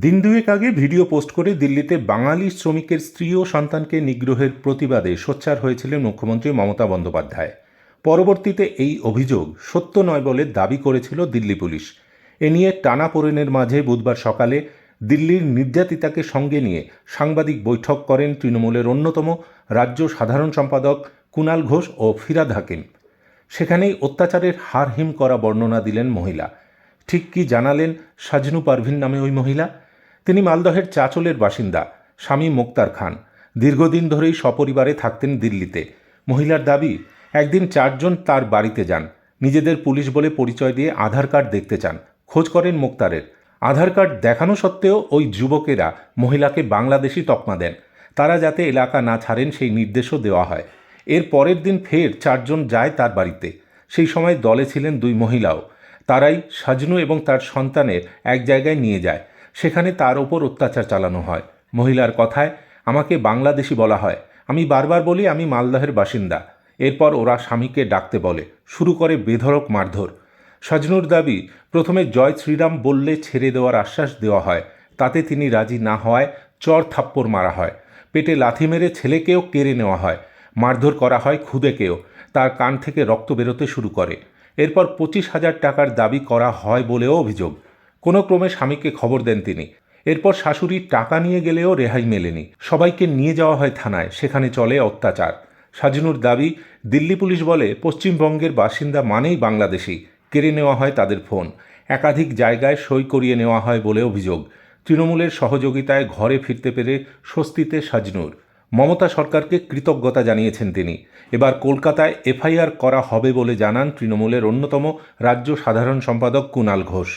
দিন দুয়েক আগে ভিডিও পোস্ট করে দিল্লিতে বাঙালি শ্রমিকের স্ত্রী ও সন্তানকে নিগ্রহের প্রতিবাদে সোচ্চার হয়েছিলেন মুখ্যমন্ত্রী মমতা বন্দ্যোপাধ্যায়। পরবর্তীতে এই অভিযোগ সত্য নয় বলে দাবি করেছিল দিল্লি পুলিশ। এ নিয়ে টানা টানাপোড়েনের মাঝে বুধবার সকালে দিল্লির নির্যাতিতাকে সঙ্গে নিয়ে সাংবাদিক বৈঠক করেন তৃণমূলের অন্যতম রাজ্য সাধারণ সম্পাদক কুণাল ঘোষ ও ফিরাদ হাকিম। সেখানেই অত্যাচারের হারহিম করা বর্ণনা দিলেন মহিলা। ঠিক কি জানালেন সাজনু পারভিন নামে ওই মহিলা? তিনি মালদহের চাচলের বাসিন্দা, স্বামী মোক্তার খান। দীর্ঘদিন ধরেই সপরিবারে থাকতেন দিল্লিতে। মহিলার দাবি, একদিন চারজন তার বাড়িতে যান। নিজেদের পুলিশ বলে পরিচয় দিয়ে আধার কার্ড দেখতে চান। খোঁজ করেন মোক্তারের। আধার কার্ড দেখানো সত্ত্বেও ওই যুবকেরা মহিলাকে বাংলাদেশি তকমা দেন। তারা যাতে এলাকা না ছাড়েন সেই নির্দেশও দেওয়া হয়। এর পরের দিন ফের চারজন যায় তার বাড়িতে। সেই সময় দলে ছিলেন দুই মহিলাও। তারাই সাজনু এবং তার সন্তানের এক জায়গায় নিয়ে যায়। সেখানে তার ওপর অত্যাচার চালানো হয়। মহিলার কথায়, আমাকে বাংলাদেশি বলা হয়। আমি বারবার বলি, আমি মালদহের বাসিন্দা। এরপর ওরা স্বামীকে ডাকতে বলে। শুরু করে বেধড়ক মারধর। সজনুর দাবি, প্রথমে জয় শ্রীরাম বললে ছেড়ে দেওয়ার আশ্বাস দেওয়া হয়। তাতে তিনি রাজি না হওয়ায় চর থাপ্পড় মারা হয়। পেটে লাথি মেরে ছেলেকেও কেড়ে নেওয়া হয়। মারধর করা হয় খুদেকেও তার কান থেকে রক্ত বেরোতে শুরু করে। এরপর পঁচিশ হাজার টাকার দাবি করা হয় বলেও অভিযোগ। কোনো ক্রমে স্বামীকে খবর দেন তিনি। এরপর শাশুড়ি টাকা নিয়ে গেলেও রেহাই মেলেনি। সবাইকে নিয়ে যাওয়া হয় থানায়, সেখানে চলে অত্যাচার। সাজনুর দাবি, দিল্লি পুলিশ বলে, পশ্চিমবঙ্গের বাসিন্দা মানেই বাংলাদেশি। কেড়ে নেওয়া হয় তাদের ফোন। একাধিক জায়গায় সই করিয়ে নেওয়া হয় বলে অভিযোগ। তৃণমূলের সহযোগিতায় ঘরে ফিরতে পেরে স্বস্তিতে সাজনুর। মমতা সরকারকে কৃতজ্ঞতা জানিয়েছেন তিনি। এবার কলকাতায় এফআইআর করা হবে বলে জানান তৃণমূলের অন্যতম রাজ্য সাধারণ সম্পাদক কুণাল ঘোষ।